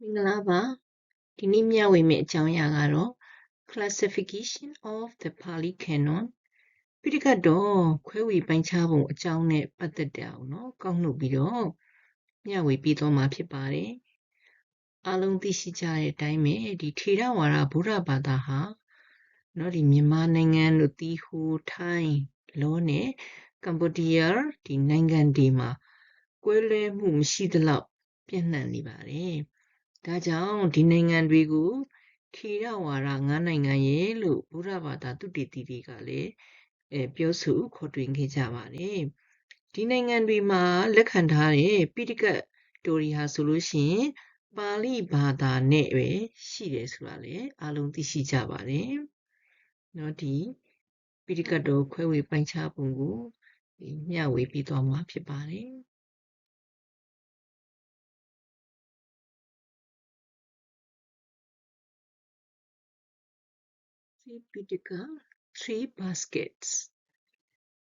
မင်္ဂလာပါဒီနေ့မျှဝေမယ့်အကြောင်းအရာကတော့ classification of the pali canon ပိဋကတ်တော်ခွဲဝေပိုင်းခြားပုံအကြောင်းနဲ့ပတ်သက်တယ်အောင်နော်ကောက်နှုတ်ပြီးတော့မျှဝေပြီးတော့မှာဖြစ်ပါတယ်အားလုံးသိရှိကြတဲ့အတိုင်းပဲဒီထေရဝါဒဗုဒ္ဓဘာသာဟာနော်ဒီမြန်မာနိုင်ငံလို့တီဟိုထိုင်းလောနဲ့ကမ္ဘောဒီးယားဒီနိုင်ငံတွေမှာကွဲလွဲမှုမရှိသလောက်ပြန့်နှံ့နေပါတယ် ဒါကြောင့်ဒီနိုင်ငံတွေကိုထေရဝါဒငါးနိုင်ငံရဲ့လို့ဘုရားဘာသာသူတည်တည်တွေကလည်းအဲပြောဆိုခေါ်တွင်ခဲ့ကြပါတယ်ဒီနိုင်ငံတွေမှာလက်ခံထားတဲ့ပိဋကတ်တော်ရီဟာဆိုလို့ရှိရင်ပါဠိဘာသာနဲ့ပဲရှိတယ်ဆိုတာလည်းအားလုံးသိရှိကြပါတယ်เนาะဒီပိဋကတ်တော်ခွဲဝေပိုင်းခြားပုံကိုမျှဝေပြီးသွားမှာဖြစ်ပါတယ် ဒီပိဋက three baskets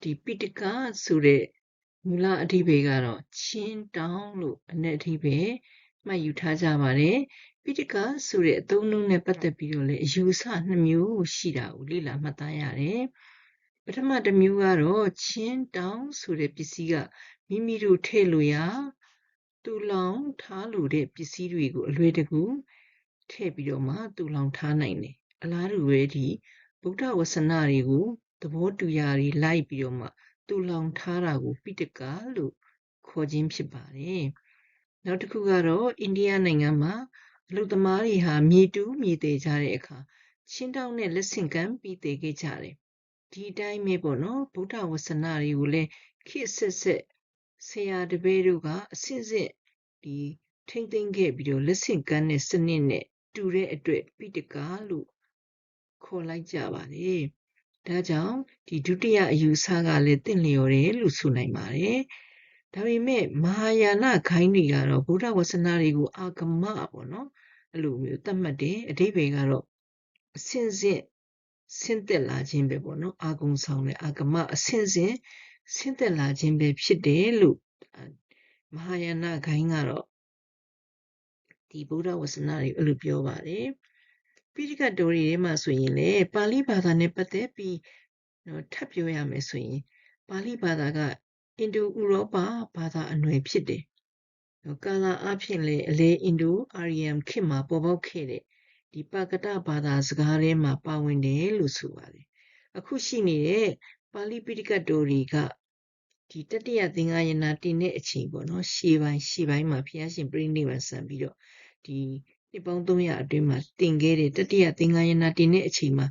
ဒီပိဋကဆိုတဲ့မူလအဓိပ္ပာယ်ကတော့ချင်းတောင်းလို့အ내အဓိပ္ပာယ်မှတ်ယူထားကြပါတယ်ပိဋကဆိုတဲ့အသုံးအနှုန်းနဲ့ပတ်သက်ပြီးတော့လည်းအယူအဆနှစ်မျိုးရှိတာကိုလေ့လာမှတ်သားရတယ်ပထမတစ်မျိုးကတော့ချင်းတောင်းဆိုတဲ့ပစ္စည်းကမိမိတို့ထည့်လို့ရတူလောင်ထားလို့တဲ့ပစ္စည်းတွေကိုအလွယ်တကူထည့်ပြီးတော့မှတူလောင်ထားနိုင်တယ် အလားတူပဲဒီဗုဒ္ဓဝဆနာတွေကိုသဘောတူရာတွေလိုက်ပြီးတော့မှတူလောင်ထားတာကိုပိဋကလို့ခေါ်ခြင်းဖြစ်ပါတယ်။နောက်တစ်ခုကတော့အိန္ဒိယနိုင်ငံမှာအလုသမားတွေဟာမြေတူးမြေသေးကြတဲ့အခါချင်းတောင်းနဲ့လက်ဆင့်ကမ်းပြီးသေးခဲ့ကြတယ်။ဒီအတိုင်းပဲပေါ့နော်ဗုဒ္ဓဝဆနာတွေကိုလည်းခေတ်ဆက်ဆက်ဆရာတပည့်တို့ကအစစ်စစ်ဒီထိမ့်သိမ့်ခဲ့ပြီးတော့လက်ဆင့်ကမ်းတဲ့စနစ်နဲ့တူတဲ့အတွက်ပိဋကလို့ ခေါ်လိုက်ကြပါတယ်။ဒါကြောင့်ဒီဒုတိယအယူဆကလည်းတင့်လျော်တယ်လို့ဆိုနိုင်ပါတယ်။ဒါပေမဲ့မဟာယာနခိုင်းတွေကတော့ဗုဒ္ဓဝဆနာတွေကိုအာဂမပေါ့နော်အဲ့လိုမျိုးသတ်မှတ်တယ်အဓိပ္ပာယ်ကတော့အစင်စစ်ဆင့်သက်လာခြင်းပဲပေါ့နော်အာဂုံဆောင်တဲ့အာဂမအစင်စစ်ဆင့်သက်လာခြင်းပဲဖြစ်တယ်လို့မဟာယာနခိုင်းကတော့ဒီဗုဒ္ဓဝဆနာတွေအဲ့လိုပြောပါတယ်။ ပိဋကတ်တော်တွေထဲမှာဆိုရင်လေပါဠိဘာသာနဲ့ပတ်သက်ပြီးနော်ထပ်ပြောရမယ်ဆိုရင်ပါဠိဘာသာကအင်ဒိုဥရောပဘာသာအနွယ်ဖြစ်တယ်။ကာလာအဖြစ်လေအလေအင်ဒိုအာရီယမ်ခေတ်မှာပေါ်ပေါက်ခဲ့တဲ့ဒီပါကတဘာသာစကားထဲမှာပါဝင်တယ်လို့ဆိုပါတယ်။အခုရှိနေတဲ့ပါဠိပိဋကတ်တော်တွေကဒီတတိယသင်္ဃာယနာတင်တဲ့အချိန်ပေါ့နော်ရှေးပိုင်းရှေးပိုင်းမှာဘုရားရှင်ပြိဋိဘံဆံပြီးတော့ဒီ နှစ်ပေါင်း300အတွင်းမှာတင်ခဲ့တဲ့တတိယသင်္ဃာယနာတင်တဲ့အချိန်မှာ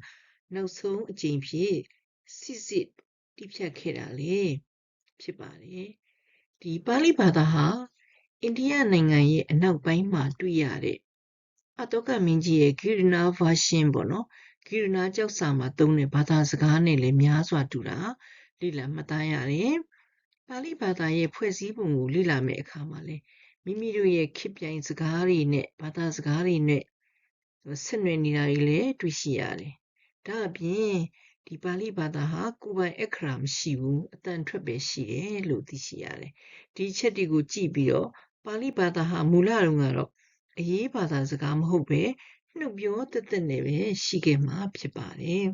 နောက်ဆုံးအချိန်ဖြစ်စစ်စစ်တိဖြတ်ခဲ့တာလေဖြစ်ပါတယ်ဒီပါဠိဘာသာဟာအိန္ဒိယနိုင်ငံရဲ့အနောက်ပိုင်းမှာတွေ့ရတဲ့အတောကမင်းကြီးရဲ့ဂိရနာ version ပေါ့နော်ဂိရနာကြောက်စာမှာသုံးတဲ့ဘာသာစကားနဲ့လည်းများစွာတူတာလေ့လာမှတ်သားရတယ်ပါဠိဘာသာရဲ့ဖွဲ့စည်းပုံကိုလေ့လာမယ့်အခါမှာလည်း မိမိတို့ရဲ့ခေတ်ပြိုင်စကားတွေနဲ့ဘာသာစကားတွေနဲ့ဆက်နွယ်နေတာတွေလည်းတွေ့ရှိရတယ်။ဒါအပြင်ဒီပါဠိဘာသာဟာကိုယ်ပိုင်အခရာမရှိဘူးအတန်ထွက်ပဲရှိတယ်လို့သိရှိရတယ်။ဒီချက်တွေကိုကြည့်ပြီးတော့ပါဠိဘာသာဟာမူလတုန်းကတော့အရေးဘာသာစကားမဟုတ်ပဲနှုတ်ပြောတသက်နဲ့ပဲရှိခဲ့မှာဖြစ်ပါတယ်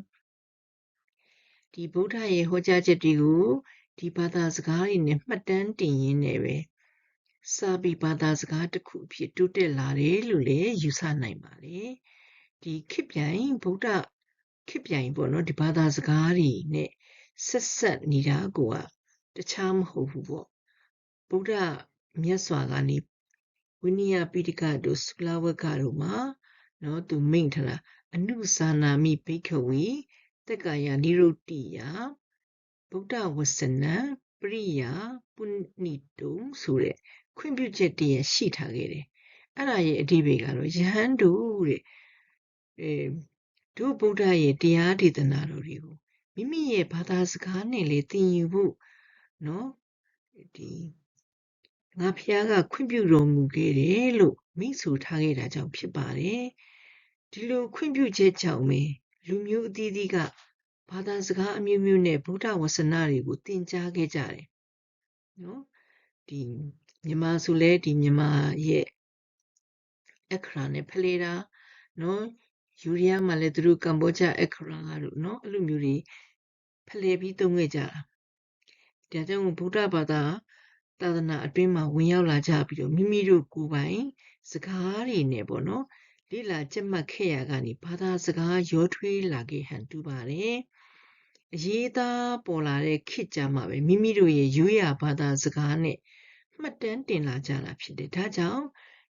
။ဒီဗုဒ္ဓရဲ့ဟောကြားချက်တွေကိုဒီဘာသာစကားတွေနဲ့မှတ်တမ်းတင်ရင်းနဲ့ပဲ စာပေဘာသာစကားတစ်ခုအဖြစ်တိုးတက်လာတယ်လို့လည်းယူဆနိုင်ပါတယ်ဒီခေပြိုင်ဗုဒ္ဓခေပြိုင်ပေါ့နော်ဒီဘာသာစကားတွေနဲ့ဆက်ဆက်နေတာကိုကတခြားမဟုတ်ဘူးပေါ့ဗုဒ္ဓမြတ်စွာကနေဝိနည်းပိဋကတို့သုလဝကတို့မှာနော်သူမိန့်ထလားအနုစာနာမိဘိခဝီတက္ကာယနိရုတ္တိယဗုဒ္ဓဝဆနံပရိယာပုဏိတုံဆိုတဲ့ ခွင့်ပြုချက်တည်းရှိထားခဲ့တယ်အဲ့ဒါရဲ့အဓိပ္ပာယ်ကတော့ယဟန်တို့တဲ့အဲတို့ဗုဒ္ဓရဲ့တရားဒေသနာတော်တွေကိုမိမိရဲ့ဘာသာစကားနဲ့လေသင်ယူဖို့နော်ဒီငါဖះကခွင့်ပြုတော်မူခဲ့တယ်လို့မိတ်ဆိုထားခဲ့တာကြောင့်ဖြစ်ပါတယ်ဒီလိုခွင့်ပြုချက်ကြောင့်ပဲလူမျိုးအသီးသီးကဘာသာစကားအမျိုးမျိုးနဲ့ဗုဒ္ဓဝဆနာတွေကိုသင်ကြားခဲ့ကြတယ်နော်ဒီ မြန်မာဆိုလဲဒီမြန်မာရဲ့အခရာနဲ့ဖလှယ်တာနော်ယူရီးယားမှာလည်းသူတို့ကမ္ဘောဂျာအခရာတို့နော်အဲ့လိုမျိုးတွေဖလှယ်ပြီးသုံးခဲ့ကြတာဒါကြောင့်ဗုဒ္ဓဘာသာသာသနာအတွင်းမှာဝင်ရောက်လာကြပြီးတော့မိမိတို့ကိုယ်ပိုင်စကားတွေနဲ့ပေါ့နော်လိလာကြက်မှတ်ခဲ့ရကနေဘာသာစကားရောထွေးလာခဲ့ဟန်တူပါတယ်အရေးသားပေါ်လာတဲ့ခေတ်ကြမှာပဲမိမိတို့ရဲ့ရိုးရာဘာသာစကားနဲ့ မှတ်တမ်းတင်လာကြတာဖြစ်တယ်ဒါကြောင့်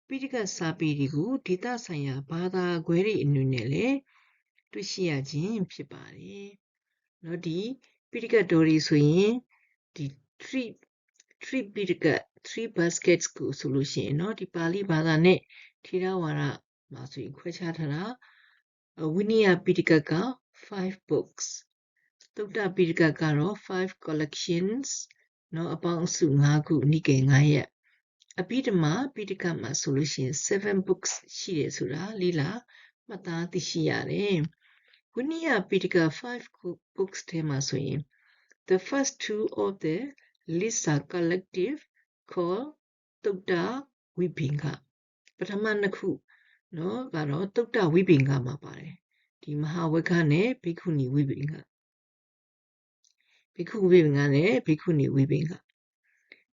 ပိဋကစာပေတွေကိုဒေသဆိုင်ရာဘာသာခွဲတွေအနည်းနဲ့လည်းတွေ့ရှိရခြင်းဖြစ်ပါတယ်။နော်ဒီပိဋကတော်တွေဆိုရင်ဒီ three three ပိဋက three baskets ကိုဆိုလို့ရှိရင်เนาะဒီပါဠိဘာသာနဲ့ထေရဝါဒမှာဆိုရင်ခွဲခြားထားတာဝိနည်းပိဋကက5 books သုတ္တပိဋကကတော့5 collections နော်အပေါင်းစု၅ခုနိကေ9ရက်အပိဓမ္မာပိဋကတ်မှာဆိုလို့ရှိရင်7 books ရှိတယ်ဆိုတာလေးလာမှတ်သားသိရှိရတယ်ဝိနည်းပိဋကတ်5 books ထဲမှာဆိုရင် the first two of the lisa collective called တုတ်တာဝိပင်္ဂပထမနှစ်ခုနော်ကတော့တုတ်တာဝိပင်္ဂမှာပါတယ်ဒီမဟာဝကနဲ့ဘိက္ခုနီဝိပင်္ဂ ဘိက္ခုဝိပင်္ဂနဲ့ဘိက္ခုနီဝိပင်္ဂ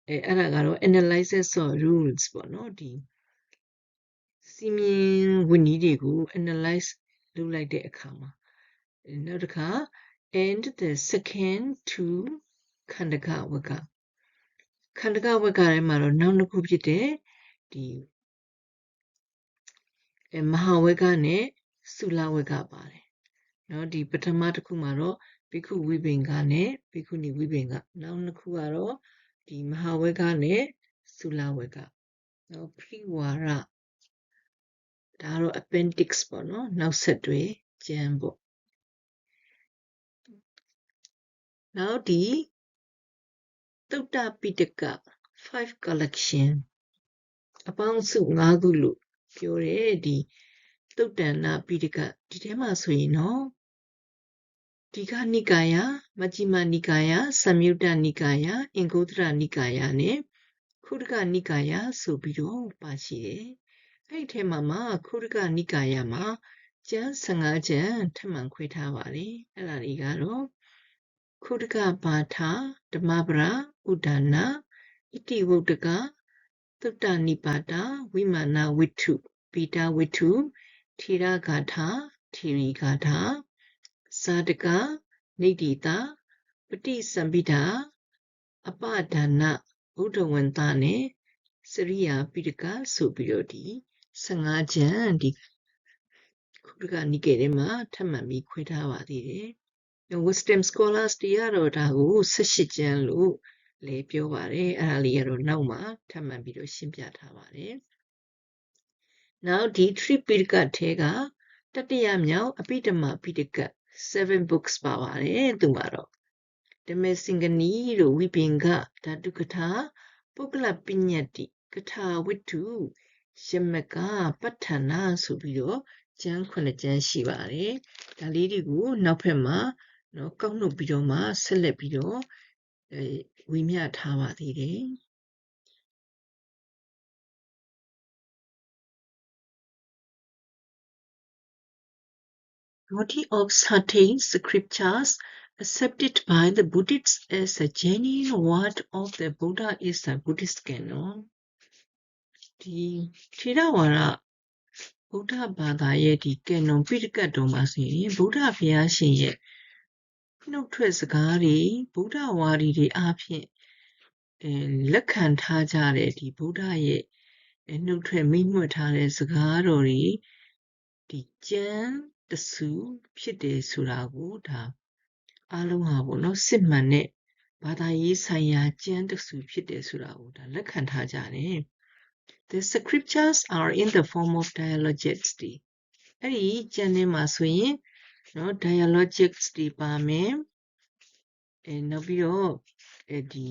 အဲအဲ့ဒါကတော့ analysis of rules ပေါ့နော်ဒီစီမင်းဝဏီတွေကို analyze လုပ်လိုက်တဲ့အခါမှာနောက်တစ်ခါ and the second two ခန္ဓကဝကခန္ဓကဝကထဲမှာတော့နောက်တစ်ခုဖြစ်တဲ့ဒီအဲမဟာဝကနဲ့သုလဝကပါတယ်เนาะဒီပထမတစ်ခုမှာတော့ ဘိက္ခုဝိပင်္ဂနဲ့ဘိက္ခုနီဝိပင်္ဂနောက်တစ်ခုကတော့ဒီမဟာဝကနဲ့သုလဝကနော်ပရိဝါရဒါတော့ appendix ပေါ့နော်နောက်ဆက်တွဲကျမ်းပေါ့နောက်ဒီတုတ်တပိတက5 collection အပေါင်းစု5ခုလို့ပြောတယ်ဒီတုတ်တန်နာပိတကဒီထဲမှာဆိုရင်နော် ဒီကနိကာယမကြ္จิမနိကာယသံယုတ္တနိကာယအင်္ဂုတ္တရနိကာယနဲ့ခုဒကနိကာယဆိုပြီးတော့ပါရှိတယ်။အဲ့ဒီထဲမှာမှခုဒကနိကာယမှာကျမ်း15ကျမ်းထပ်မံခွဲထားပါတယ်။အဲ့ဒါတွေကတော့ခုဒကဘာထာဓမ္မပရာဥဒါနာဣတိဝုဒ္ဒကသုတ္တနိပါတာဝိမာနဝိထုပိတာဝိထုထေရဂါထာထေရီဂါထာ စာတကနိတိတာပฏิစံပိတာအပဒါနဘုဒ္ဓဝန္တနဲ့စရိယာပိဋကဆိုပြီးတော့ဒီ15ကျမ်းဒီခုတကနိကေထဲမှာထပ်မံပြီးခွဲထားပါသေးတယ်။ wisdom scholars တွေကတော့ဒါကို18ကျမ်းလို့လည်းပြောပါတယ်။အဲ့ဒါလေးကတော့နောက်မှထပ်မံပြီးတော့ရှင်းပြထားပါတယ်။ Now ဒီ three ပိဋကထဲကတတိယမြောက်အပိဓမ္မာပိဋက 7 books ပါပါတယ်သူမှာတော့ဓမေစင်္ဂနီတို့ဝိပင်ကဓာတုကထာပုဂ္ဂလပညတ္တိကထာဝိတုယမကပဋ္ဌာနာဆိုပြီးတော့ကျမ်းခုနှစ်ကျမ်းရှိပါတယ်ဒါလေးတွေကိုနောက်ဖက်မှာနော်ကောက်နှုတ်ပြီးတော့မှဆက်လက်ပြီးတော့အဲဝေမျှထားပါသေးတယ် body of certain scriptures accepted by the Buddhists as a genuine word of the Buddha is the Buddhist canon. ဒီထေရဝါဒဗုဒ္ဓဘာသာရဲ့ဒီ canon ပိဋကတ်တော်မှာဆိုရင်ဗုဒ္ဓဘုရားရှင်ရဲ့နှုတ်ထွက်စကားတွေဗုဒ္ဓဝါဒီတွေအားဖြင့်အဲလက်ခံထားကြတဲ့ဒီဗုဒ္ဓရဲ့နှုတ်ထွက်မိမှတ်ထားတဲ့စကားတော်တွေဒီကျမ်း တဆူဖြစ်တယ်ဆိုတာကိုဒါအားလုံးဟာပေါ့နော်စစ်မှန်တဲ့ဘာသာရေးဆိုင်ရာကျမ်းတဆူဖြစ်တယ်ဆိုတာကိုဒါလက်ခံထားကြတယ် The scriptures are in the form of dialogics ဒီအဲ့ဒီကျမ်းထဲမှာဆိုရင်နော် dialogics တွေပါမယ်အဲနောက်ပြီးတော့အဲဒီ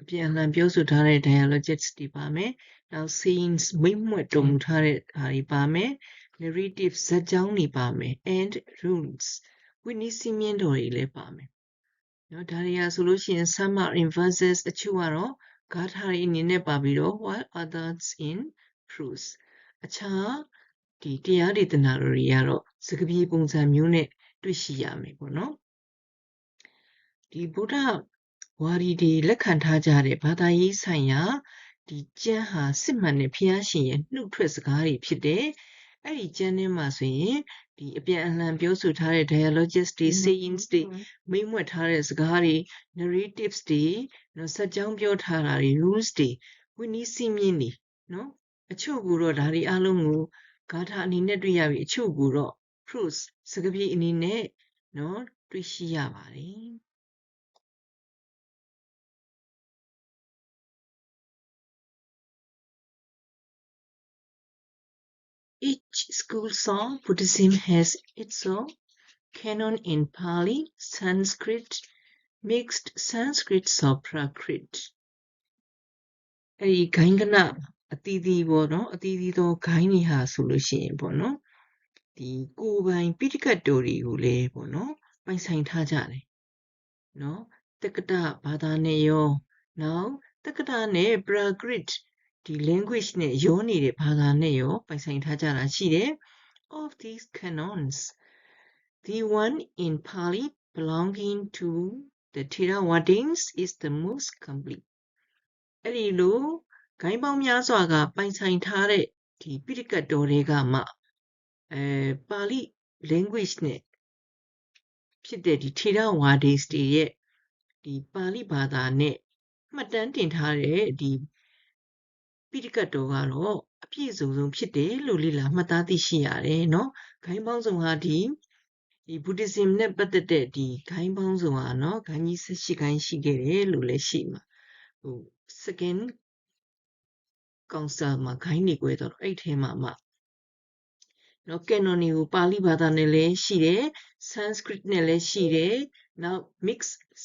အပြန်အလှန်ပြောဆိုထားတဲ့ dialogics တွေပါမယ်နောက် scenes မိတ်မွတ်တုံထားတဲ့ဟာတွေပါမယ် narrative ဇာတ်ကြောင်းတွေပါမယ် and rules ဝိနည်းစည်းမျဉ်းတော်တွေလည်းပါမယ်နော်ဒါတွေကဆိုလို့ရှိရင် some are in verses အချို့ကတော့ဂါထာတွေအနေနဲ့ပါပြီးတော့ while others in proofs အခြားဒီတရားဒေသနာတော်တွေကတော့စကားပြေပုံစံမျိုးနဲ့တွေ့ရှိရမယ်ပေါ့နော်ဒီဗုဒ္ဓဝါဒီတွေလက်ခံထားကြတဲ့ဘာသာရေးဆိုင်ရာဒီကျမ်းဟာစစ်မှန်တဲ့ဘုရားရှင်ရဲ့နှုတ်ထွက်စကားတွေဖြစ်တယ် အဲ့ဒီကျမ်းထဲမှာဆိုရင်ဒီအပြန်အလှန်ပြောဆိုထားတဲ့ dialogists တွေ sayings တွေမိတ်မွက်ထားတဲ့စကားတွေ narratives တွေနော်စက်ကြောင်းပြောထားတာတွေ rules တွေဝိနည်းစည်းမျဉ်းတွေနော်အချို့ကိုတော့ဒါတွေအလုံးကိုဂါထာအနေနဲ့တွေ့ရပြီအချို့ကိုတော့ proofs စကားပြေအနေနဲ့နော်တွေ့ရှိရပါတယ် Each school song Buddhism has its own canon in Pali, Sanskrit, mixed Sanskrit so Prakrit အဲဒီဂိုင်းကနအတီးတီးပေါ့နော်အတီးတီးသောဂိုင်းတွေဟာဆိုလို့ရှိရင်ပေါ့နော်ဒီကိုယ်ပိုင်ပိဋကတ်တော်တွေကိုလည်းပေါ့နော်ပိုင်ဆိုင်ထားကြတယ်နော်တက္ကတဘာသာနဲ့ရောနောက်တက္ကတနဲ့ Prakrit ဒီ language နဲ့ရောနေတဲ့ဘာသာနဲ့ရောပိုင်ဆိုင်ထားကြတာရှိတယ် of these canons the one in Pali belonging to the Theravadins is the most complete အဲ့ဒီလိုဂိုင်းပေါင်းများစွာကပိုင်ဆိုင်ထားတဲ့ဒီပိဋကတ်တော်တွေကမှအဲပါဠိ language နဲ့ဖြစ်တဲ့ဒီ Theravadins တွေရဲ့ဒီပါဠိဘာသာနဲ့မှတ်တမ်းတင်ထားတဲ့ဒီ ပိဋကတ်တော်ကတော့အပြည့်စုံဆုံးဖြစ်တယ်လို့လေ့လာမှတ်သားသိရှိရတယ်နော်ဂိုင်းပေါင်းစုံဟာဒီဒီ Buddhism နဲ့ပတ်သက်တဲ့ဒီဂိုင်းပေါင်းစုံဟာနော်ဂိုင်းကြီး78ဂိုင်းရှိခဲ့တယ်လို့လည်းရှိမှာဟို second council မှာဂိုင်းနေကွဲတော့အဲ့ထဲမှာမှနော် canon ကိုပါဠိဘာသာနဲ့လည်းရှိတယ် sanskrit နဲ့လည်းရှိတယ်နောက် mix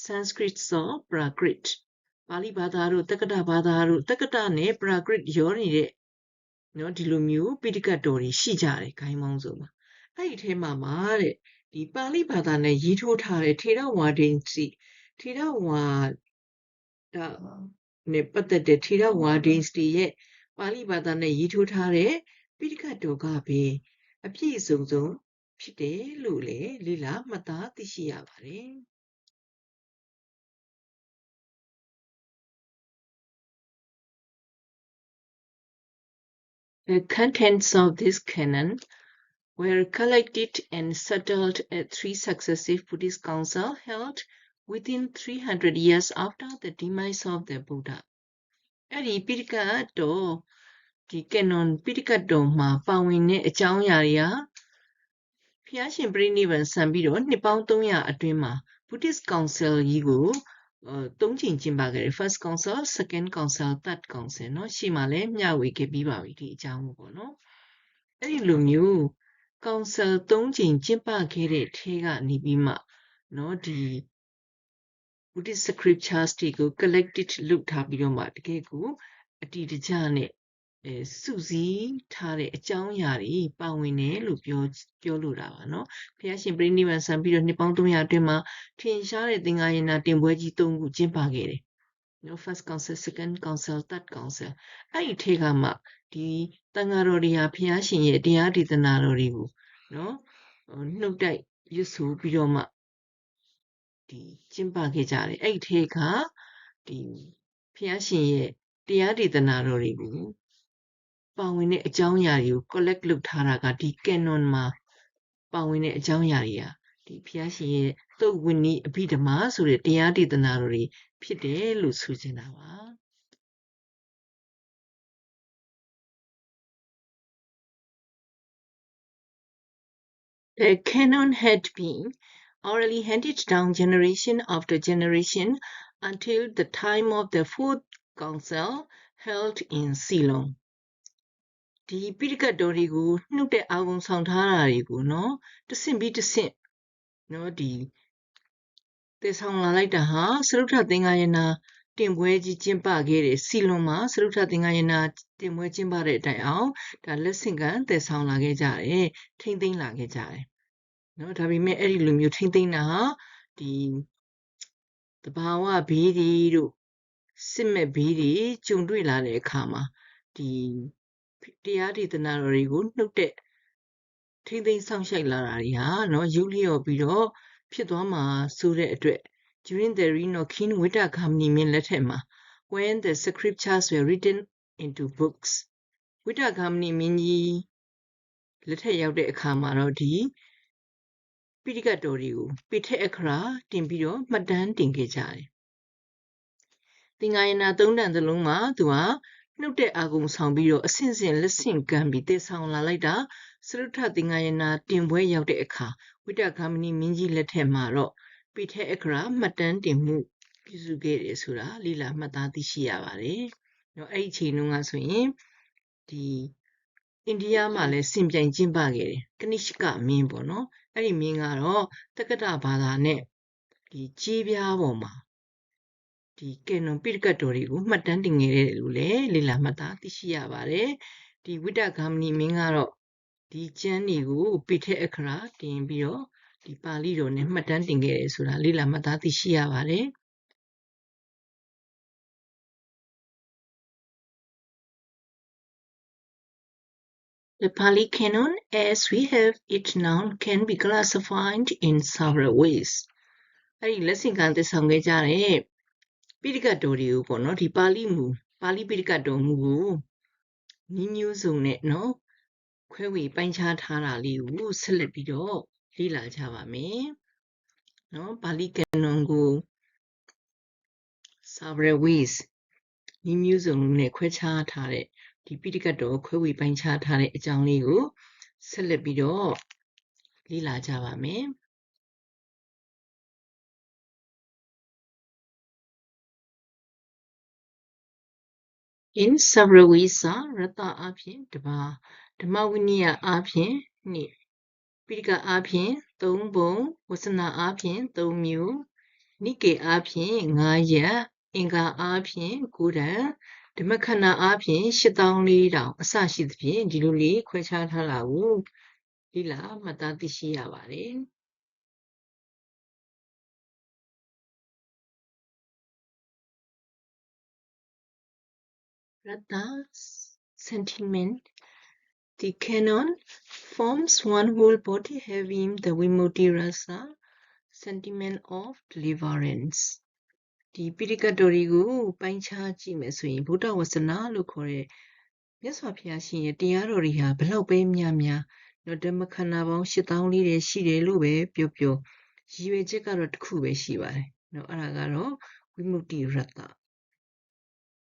sanskrit ဆို prakrit ပါဠိဘာသာတို့တက္ကတဘာသာတို့တက္ကတနဲ့ Prakrit ရောနေတဲ့နော်ဒီလိုမျိုးပိဋကတ်တော်တွေရှိကြတယ်ခိုင်းမောင်းစုံမှာအဲ့ဒီထဲမှာမှာတဲ့ဒီပါဠိဘာသာနဲ့ရေးထိုးထားတဲ့ထေရဝါဒင်စီထေရဝါဒနဲ့ပတ်သက်တဲ့ထေရဝါဒင်စီရဲ့ပါဠိဘာသာနဲ့ရေးထိုးထားတဲ့ပိဋကတ်တော်ကပဲအပြည့်စုံဆုံးဖြစ်တယ်လို့လေလေ့လာမှတ်သားသိရှိရပါတယ် The contents of this canon were collected and settled at three successive Buddhist councils held within 300 years after the demise of the Buddha. အဲ့ဒီပိဋကတ်တော်ဒီ canon ပိဋကတ်တော်မှာပါဝင်တဲ့အကြောင်းအရာတွေကဖျားရှင်ပြိဋိဘံဆံပြီးတော့နှစ်ပေါင်း300အတွင်းမှာ Buddhist Council ကြီးကို သုံးချိန်ကျင်းပခဲ့တယ် first council second council third council เนาะရှေ့မှာလည်းမျှဝေခဲ့ပြီးပါပြီဒီအကြောင်းကိုပေါ့နော်အဲ့ဒီလိုမျိုး council သုံးချိန်ကျင်းပခဲ့တဲ့ထဲကနေပြီးမှเนาะဒီ Buddhist scriptures တွေကို collected လုပ်ထားပြီးတော့မှတကယ်ကိုအတိအကျနဲ့ အဲစုစည်းထားတဲ့အကြောင်းအရာတွေပါဝင်တယ်လို့ပြောပြောလိုတာပါနော်ဖះရှင်ပြိနိဗ္ဗာန်ဆံပြီးတော့နှစ်ပေါင်း300အတွင်းမှာထင်ရှားတဲ့သင်္ဃာယနာတင်ပွဲကြီး၃ခုကျင်းပခဲ့တယ်နော် first council second council third council အဲ့ဒီထဲကမှဒီတန်ဃာတော်တွေဟာဖះရှင်ရဲ့တရားဒေသနာတော်တွေကိုနော်နှုတ်တိုက်ရွတ်ဆိုပြီးတော့မှဒီကျင်းပခဲ့ကြတယ်အဲ့ဒီထဲကဒီဖះရှင်ရဲ့တရားဒေသနာတော်တွေကို ပါဝင်တဲ့အကြောင်းအရာတွေကို collect လုပ်ထားတာကဒီ canon မှာပါဝင်တဲ့အကြောင်းအရာတွေကဒီဘုရားရှင်ရဲ့သုတ်ဝိနည်းအဘိဓမ္မာဆိုတဲ့တရားဒေသနာတော်တွေဖြစ်တယ်လို့ဆိုချင်တာပါ The canon had been orally handed down generation after generation until the time of the fourth council held in Ceylon. ဒီပိဋကတ်တော်တွေကိုနှုတ်တဲ့အာဂုံဆောင်ထားတာတွေကိုနော်တဆင့်ပြီးတဆင့်နော်ဒီသေဆောင်လာလိုက်တာဟာသရုတ်ထသင်္ဃာယနာတင်ပွဲကြီးကျင်းပခဲ့တဲ့စီလွန်မှာသရုတ်ထသင်္ဃာယနာတင်ပွဲကျင်းပတဲ့အတိုင်အောင်ဒါလက်ဆင့်ကမ်းသေဆောင်လာခဲ့ကြတယ်ထိမ့်သိမ်းလာခဲ့ကြတယ်နော်ဒါပေမဲ့အဲ့ဒီလိုမျိုးထိမ့်သိမ်းတာဟာဒီတဘာဝဘေးတွေတို့စစ်မဲ့ဘေးတွေကြုံတွေ့လာတဲ့အခါမှာဒီ တရားဒေသနာတော်တွေကိုနှုတ်တဲ့ထိမ့်သိမ်းဆောင်ရှိုက်လာတာတွေဟာနော်ရုပ်လျော့ပြီးတော့ဖြစ်သွားမှာဆိုတဲ့အတွက် during the reign of King Witakamni မင်းလက်ထက်မှာ when the scriptures were written into books ဝိတဂမဏိမင်းကြီးလက်ထက်ရောက်တဲ့အခါမှာတော့ဒီပိဋကတ်တော်တွေကိုပိထက်အခရာတင်ပြီးတော့မှတ်တမ်းတင်ခဲ့ကြတယ်။သင်္ကာယနာသုံးတန်သလုံးမှာသူက နှုတ်တဲ့အာဂုံဆောင်ပြီးတော့အဆင့်ဆင့်လက်ဆင့်ကမ်းပြီးတည်ဆောင်လာလိုက်တာစရုထသင်္ကာယနာတင်ပွဲရောက်တဲ့အခါဝိတဂမဏိမင်းကြီးလက်ထက်မှာတော့ပိထက်အခရာမှတ်တမ်းတင်မှုပြုစုခဲ့တယ်ဆိုတာလိလာမှတ်သားသိရှိရပါတယ်။နော်အဲ့ဒီအချိန်တုန်းကဆိုရင်ဒီအိန္ဒိယမှာလည်းစင်ပြိုင်ကျင်းပခဲ့တယ်ကနိရှကမင်းပေါ့နော်အဲ့ဒီမင်းကတော့တက္ကတဘာသာနဲ့ဒီကြီးပြားပေါ်မှာ ဒီကေနွန်ပိရကတ်တော်တွေကိုမှတ်တမ်းတင်ခဲ့တယ်လို့လည်းလေ့လာမှတ်သားသိရှိရပါတယ်ဒီဝိတဂามနီမင်းကတော့ဒီကျမ်းတွေကိုပိထက်အခရာတင်ပြီးတော့ဒီပါဠိတော်နဲ့မှတ်တမ်းတင်ခဲ့တယ်ဆိုတာလေ့လာမှတ်သားသိရှိရပါတယ် The Pali Canon, as we have it now, can be classified in several ways. အဲ့ဒီလက်ဆင့်ကမ်းသစ္ဆောင်ခဲ့ကြတဲ့ ပိဋကတ်တော်တွေကိုပေါ့နော်ဒီပါဠိမူပါဠိပိဋကတ်တော်မူကိုညီညွတ်စုံနဲ့နော်ခွဲဝေပိုင်းခြားထားတာလေးကိုဆက်လက်ပြီးတော့လေ့လာကြပါမယ်နော်ပါဠိ canon ကို several ways ညီညွတ်စုံနဲ့ခွဲခြားထားတဲ့ဒီပိဋကတ်တော်ခွဲဝေပိုင်းခြားထားတဲ့အကြောင်းလေးကိုဆက်လက်ပြီးတော့လေ့လာကြပါမယ် in several ways စာရတအဖြစ်တပါဓမ္မဝိနည်းအဖြစ်နှစ်ပိဋကအဖြစ်၃ပုံဝဆနာအဖြစ်၃မျိုးနိကေအဖြစ်၅ရက်အင်္ဂါအဖြစ်၉တန်ဓမ္မခဏအဖြစ်8400အစရှိသဖြင့်ဒီလိုလေးခွဲခြားထားတာကိုလိလာမှတ်သားသိရှိရပါတယ် Ratha sentiment. The canon forms one whole body having the Vimutti rasa sentiment of deliverance. ဒီပိဋကတ်တော်တွေကိုပိုင်းခြားကြည့်မယ်ဆိုရင်ဗုဒ္ဓဝဆနာလို့ခေါ်တဲ့မြတ်စွာဘုရားရှင်ရဲ့တရားတော်တွေဟာဘလောက်ပဲများများနော်ဓမ္မခန္ဓာပေါင်း8000လေးတွေရှိတယ်လို့ပဲပြောပြောရည်ရွယ်ချက်ကတော့တစ်ခုပဲရှိပါတယ်နော်အဲ့ဒါကတော့ဝိမု ക്തി ရတ္တ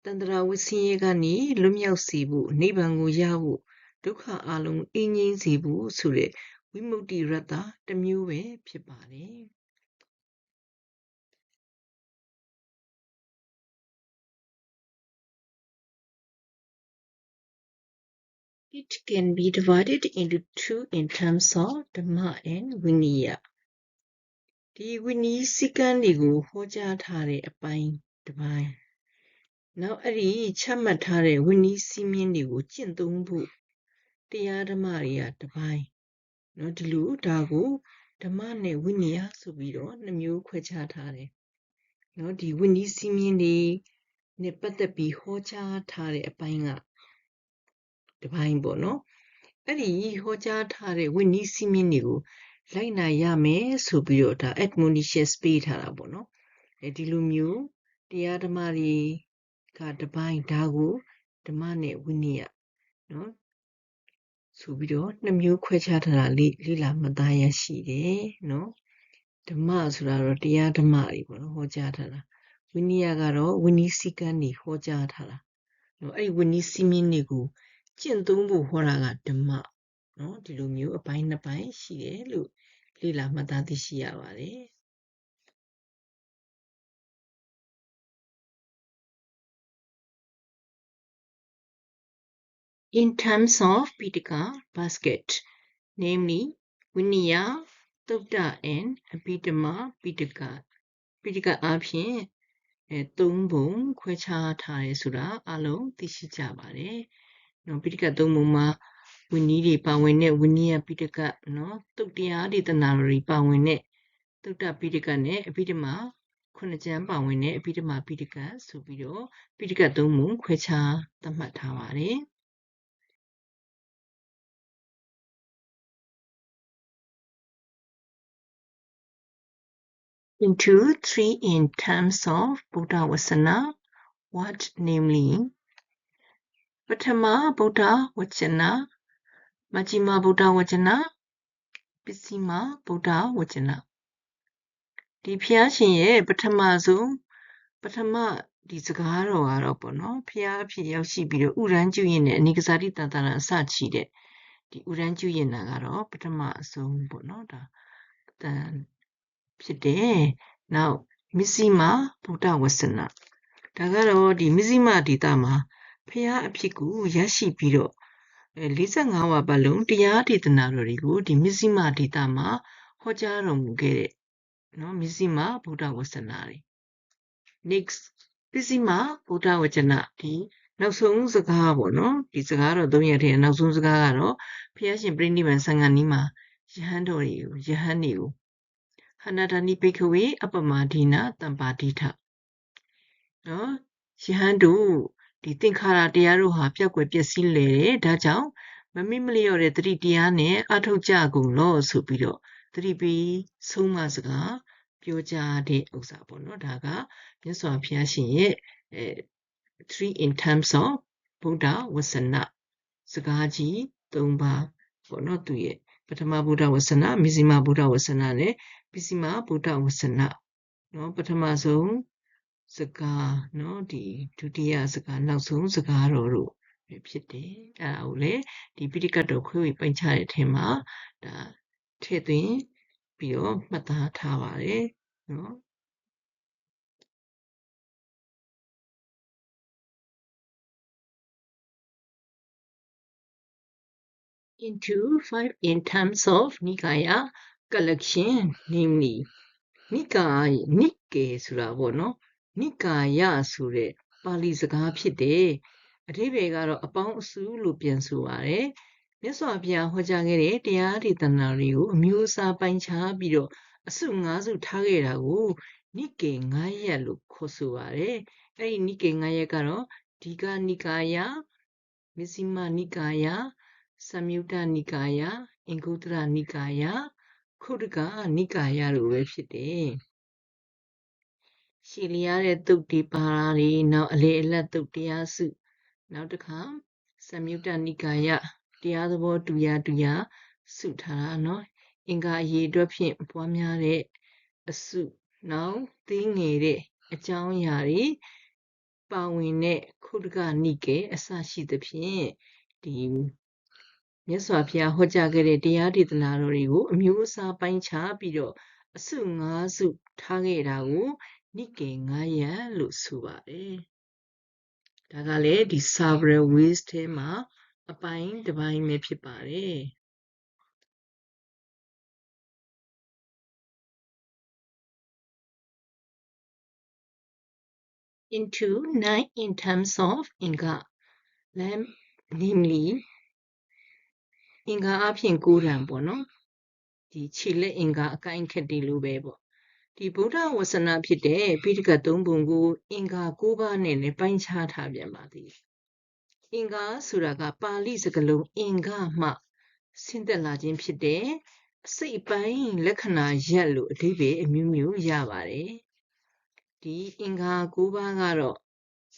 တန္တရာဝဆင်းရဲကနေလွတ်မြောက်စေဖို့နိဗ္ဗာန်ကိုရဖို့ဒုက္ခအလုံးအင်းငြိမ်းစေဖို့ဆိုတဲ့ဝိမု ക്തി ရတ္တတစ်မျိုးပဲဖြစ်ပါတယ် It can be divided into two in terms of Dhamma and Vinaya. ဒီဝိနည်းစည်းကမ်းတွေကိုဟောကြားထားတဲ့အပိုင်းတစ်ပိုင်း နောက်အဲ့ဒီချမှတ်ထားတဲ့ဝိနည်းစည်းမျဉ်းတွေကိုကျင့်သုံးဖို့တရားဓမ္မတွေကတစ်ပိုင်းနော်ဒီလိုဒါကိုဓမ္မနဲ့ဝိနည်းဆိုပြီးတော့နှမျိုးခွဲခြားထားတယ်နော်ဒီဝိနည်းစည်းမျဉ်းတွေနဲ့ပတ်သက်ပြီးဟောကြားထားတဲ့အပိုင်းကတစ်ပိုင်းပေါ့နော်အဲ့ဒီဟောကြားထားတဲ့ဝိနည်းစည်းမျဉ်းတွေကိုလိုက်နာရမယ်ဆိုပြီးတော့ဒါ admonitions ပေးထားတာပေါ့နော်အဲဒီလိုမျိုးတရားဓမ္မတွေ ကတပိုင်းဒါကိုဓမ္မနဲ့ဝိနည်းနော်ဆိုပြီးတော့နှစ်မျိုးခွဲခြားထားတာလေးလိလာမသားရရှိတယ်နော်ဓမ္မဆိုတာတော့တရားဓမ္မတွေပေါ့နော်ဟောကြားထားတာဝိနည်းကတော့ဝိနည်းစည်းကမ်းတွေဟောကြားထားတာနော်အဲ့ဒီဝိနည်းစည်းမျဉ်းတွေကိုကျင့်သုံးဖို့ဟောတာကဓမ္မနော်ဒီလိုမျိုးအပိုင်းနှစ်ပိုင်းရှိတယ်လို့လေ့လာမှတ်သားသိရှိရပါတယ် in terms of Pitaka basket, namely Vinaya, Tutta and Abhidhamma Pitaka. Pitaka အဖြစ်အဲသုံးပုံခွဲခြားထားရဲဆိုတာအလုံးသိရှိကြပါတယ်။နော်ပိဋကသုံးပုံမှာဝိနည်းတွေပါဝင်တဲ့ဝိနည်းပိဋကနော်တုတ်တရားဒေသနာတွေပါဝင်တဲ့တုတ်တပိဋကနဲ့အဘိဓမ္မာခုနှစ်ကျမ်းပါဝင်တဲ့အဘိဓမ္မာပိဋကဆိုပြီးတော့ပိဋကသုံးပုံခွဲခြားသတ်မှတ်ထားပါတယ်။ into three in terms of Buddha Vasana. What namely? Patama Buddha Vachana, Majjhima Buddha Vachana, Pissima Buddha Vachana. ဒီဖျားရှင်ရဲ့ပထမဆုံးပထမဒီစကားတော်ကတော့ပေါ့နော်ဖျားအဖြစ်ရောက်ရှိပြီးတော့ဥရန်ကျွရင်နဲ့အနိကစားတိတန်တရာအစချီတဲ့ဒီဥရန်ကျွရင်နာကတော့ပထမအဆုံးပေါ့နော်ဒါတန် ဖြစ်တယ်နောက်မစ္စည်းမဗုဒ္ဓဝဆနာဒါကတော့ဒီမစ္စည်းမဒေတာမှာဖျားအဖြစ်ကိုရရှိပြီးတော့45ဝါပတ်လုံးတရားဒေသနာတော်တွေကိုဒီမစ္စည်းမဒေတာမှာဟောကြားတော်မူခဲ့တဲ့နော်မစ္စည်းမဗုဒ္ဓဝဆနာတွေ next ပစ္စည်းမဗုဒ္ဓဝကြနာဒီနောက်ဆုံးစကားပေါ့နော်ဒီစကားတော့၃ရက်ထဲနောက်ဆုံးစကားကတော့ဖျားရှင်ပြိဋိဘံဆံဃာနီးမှာယဟန်တော်တွေကိုယဟန်တွေကို ဟနတာနိပိခဝေအပမဒိနာတံပါတိထနော်ယဟန်တို့ဒီသင်္ခါရတရားတို့ဟာပြက်ကွယ်ပျက်စီးလေတယ်ဒါကြောင့်မမိမလျော့တဲ့တတိတရားနဲ့အထုတ်ကြကုန်လို့ဆိုပြီးတော့တတိပီဆုံးမစကားပြောကြားတဲ့ဥစ္စာပေါ့နော်ဒါကမြတ်စွာဘုရားရှင်ရဲ့အဲ three in terms of ဗုဒ္ဓဝဆနစကားကြီး၃ပါးပေါ့နော်သူရဲ့ပထမဗုဒ္ဓဝဆနမဇ္ဈိမဗုဒ္ဓဝဆနနဲ့ ပစ္စည်းမဗုဒ္ဓဝဆနနော်ပထမဆုံးစကားနော်ဒီဒုတိယစကားနောက်ဆုံးစကားတော်တို့ဖြစ်တယ်အဲဒါကိုလေဒီပိဋကတ်တော်ခွဲဝေပိုင်းခြားတဲ့အထင်မှာဒါထည့်သွင်းပြီးတော့မှတ်သားထားပါတယ်နော် into five in terms of Nikaya collection, namely Nikaya, Nikke ဆိုတာပေါ့နော် Nikaya ဆိုတဲ့ပါဠိစကားဖြစ်တယ်အဓိပ္ပာယ်ကတော့အပေါင်းအစုလို့ပြန်ဆိုပါတယ်မြတ်စွာဘုရားဟောကြားခဲ့တဲ့တရားဒေသနာတွေကိုအမျိုးအစားပိုင်းခြားပြီးတော့အစု၅စုထားခဲ့တာကိုနိကေ9ရက်လို့ခေါ်ဆိုပါတယ်အဲ့ဒီနိကေ9ရက်ကတော့ဒီကနိကာယမစ္စည်းမနိကာယသမယုတ္တနိကာယအင်္ဂုတ္တရနိကာယ ခုတကနိကာယလိုပဲဖြစ်တယ်ရှည်လျားတဲ့သုတ်တိပါရာတွေနောက်အလေအလတ်သုတ်တရားစု နောက်တစ်ခါသမယုတ္တနိကာယတရားသဘောတူရတူရစုထားတာနော်အင်္ဂါအရေးအတွက်ဖြင့်ပွားများတဲ့အစုနောက်သီးငယ်တဲ့အကြောင်းအရာတွေပါဝင်တဲ့ခုတကနိကေအစရှိသဖြင့်ဒီ မြတ်စွာဘုရားဟောကြားခဲ့တဲ့တရားဒေသနာတော်တွေကိုအမျိုးအစားပိုင်းခြားပြီးတော့အစု၅စုထားခဲ့တာကိုနိကေ9ရပ်လို့ဆိုပါတယ်။ဒါကလည်းဒီ several ways ထဲမှာအပိုင်းတစ်ပိုင်းပဲဖြစ်ပါတယ်။ into nine in terms of inga namely အင်္ဂါအဖြစ်ကိုးတံပေါ့နော်ဒီခြေလက်အင်္ဂါအကိုင်းခက်တွေလိုပဲပေါ့ဒီဗုဒ္ဓဝဆနာဖြစ်တဲ့ပိဋကသုံးပုံကိုအင်္ဂါ၉ပါးနဲ့လည်းပိုင်းခြားထားပြန်ပါသည်အင်္ဂါဆိုတာကပါဠိစကားလုံးအင်္ဂါမှဆင်းသက်လာခြင်းဖြစ်တဲ့အစိတ်ပိုင်းလက္ခဏာရက်လို့အဓိပ္ပာယ်အမျိုးမျိုးရပါတယ်ဒီအင်္ဂါ၉ပါးကတော့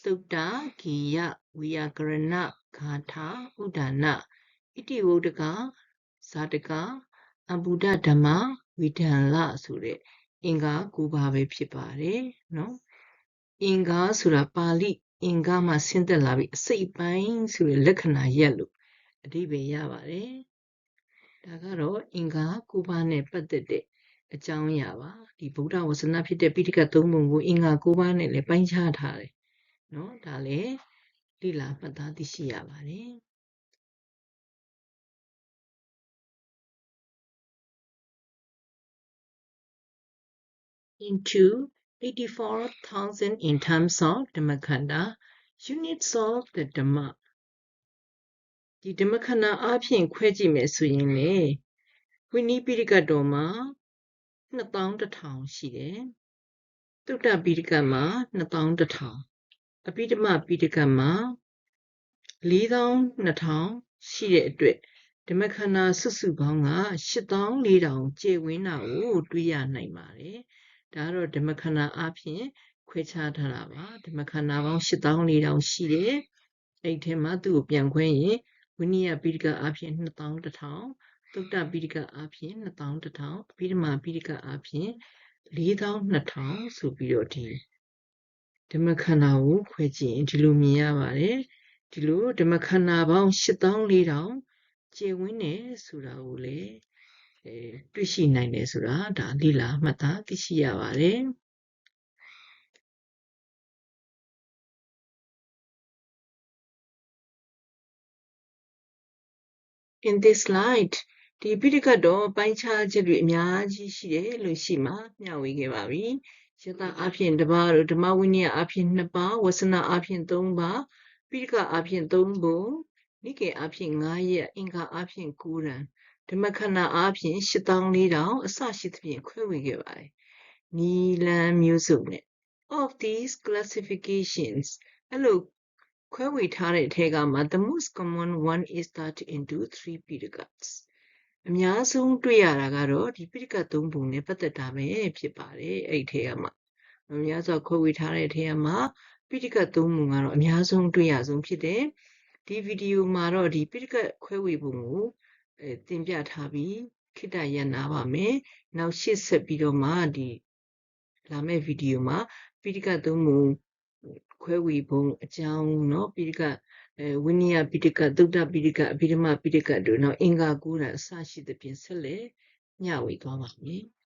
သုတ္တဂီယဝိယကရဏဂါထာဥဒ္ဒနာ ဣတိဝုဒ္ဓကဇာတကအဘုဒ္ဓဓမ္မဝိဒံလဆိုတဲ့အင်္ဂါ၉ပါးပဲဖြစ်ပါတယ်နော်အင်္ဂါဆိုတာပါဠိအင်္ဂါမှာဆင်းသက်လာပြီးအစိတ်ပိုင်းဆိုတဲ့လက္ခဏာရက်လို့အဓိပ္ပာယ်ရပါတယ်ဒါကတော့အင်္ဂါ၉ပါးနဲ့ပတ်သက်တဲ့အကြောင်းအရာပါဒီဗုဒ္ဓဝဇနဖြစ်တဲ့ပိဋကသုံးပုံကိုအင်္ဂါ၉ပါးနဲ့လည်းပိုင်းခြားထားတယ်နော်ဒါလည်းလိလာမှတ်သားသိရှိရပါတယ် into 84,000 in terms of Dhammakanda, units of the Dhamma. ဒီဓမ္မခန္ဓာအပြင်ခွဲကြည့်မယ်ဆိုရင်လေဝိနည်းပိဋကတ်တော်မှာ2100ရှိတယ်သုတ္တပိဋကတ်မှာ2100အပိဓမ္မပိဋကတ်မှာ4200ရှိတဲ့အတွက်ဓမ္မခန္ဓာစုစုပေါင်းက8400ကျေဝင်းတာကိုတွေ့ရနိုင်ပါတယ် ဒါကတော့ဓမ္မခန္ဓာအဖြစ်ခွဲခြားထားတာပါဓမ္မခန္ဓာပေါင်း8400ရှိတယ်အဲ့ဒီထဲမှာသူ့ကိုပြန်ခွဲရင်ဝိနည်းပိဋကအဖြစ်2100သုတ္တပိဋကအဖြစ်2100အဘိဓမ္မာပိဋကအဖြစ်4200ဆိုပြီးတော့ဒီဓမ္မခန္ဓာကိုခွဲကြည့်ရင်ဒီလိုမြင်ရပါတယ်ဒီလိုဓမ္မခန္ဓာပေါင်း8400ကျေဝင်းနေဆိုတာကိုလေ အဲတွေ့ရှိနိုင်တယ်ဆိုတာဒါလိလာမှတ်သားသိရှိရပါတယ် in this slide ဒီပိဋကတော့ပိုင်းခြားချက်တွေအများကြီးရှိတယ်လို့ရှိမှမျှဝေခဲ့ပါပြီယတအဖြစ်တစ်ပါးတို့ဓမ္မဝိနည်းအဖြစ်နှစ်ပါးဝဆနာအဖြစ်သုံးပါးပိဋကအဖြစ်သုံးပုံနိကေအဖြစ်9ရက်အင်္ဂါအဖြစ်9ရန် ဓမ္မခန္ဓာအဖြစ်8400အစရှိသဖြင့်ခွဲဝေခဲ့ပါတယ်နီလန်မျိုးစုံနဲ့ of these classifications အဲ့လိုခွဲဝေထားတဲ့အထက်ကမှာ the most common one is that into three pitakas အများဆုံးတွေ့ရတာကတော့ဒီပိဋကသုံးပုံနဲ့ပတ်သက်တာပဲဖြစ်ပါတယ်အဲ့ဒီထဲကမှာအများစွာခွဲဝေထားတဲ့ထဲကမှာပိဋကသုံးပုံကတော့အများဆုံးတွေ့ရဆုံးဖြစ်တယ်ဒီဗီဒီယိုမှာတော့ဒီပိဋကခွဲဝေပုံကို အဲတင်ပြထားပြီးခိတရနာပါမယ်နောက်ရှေ့ဆက်ပြီးတော့မှဒီလာမယ့်ဗီဒီယိုမှာပိဋကသုံးပုံခွဲဝေပုံအကြောင်းเนาะပိဋကအဲဝိနည်းပိဋကသုဒ္ဓပိဋကအဘိဓမ္မာပိဋကတို့နောက်အင်္ဂါ9ဓာတ်အစရှိသဖြင့်ဆက်လက်မျှဝေသွားပါမယ်။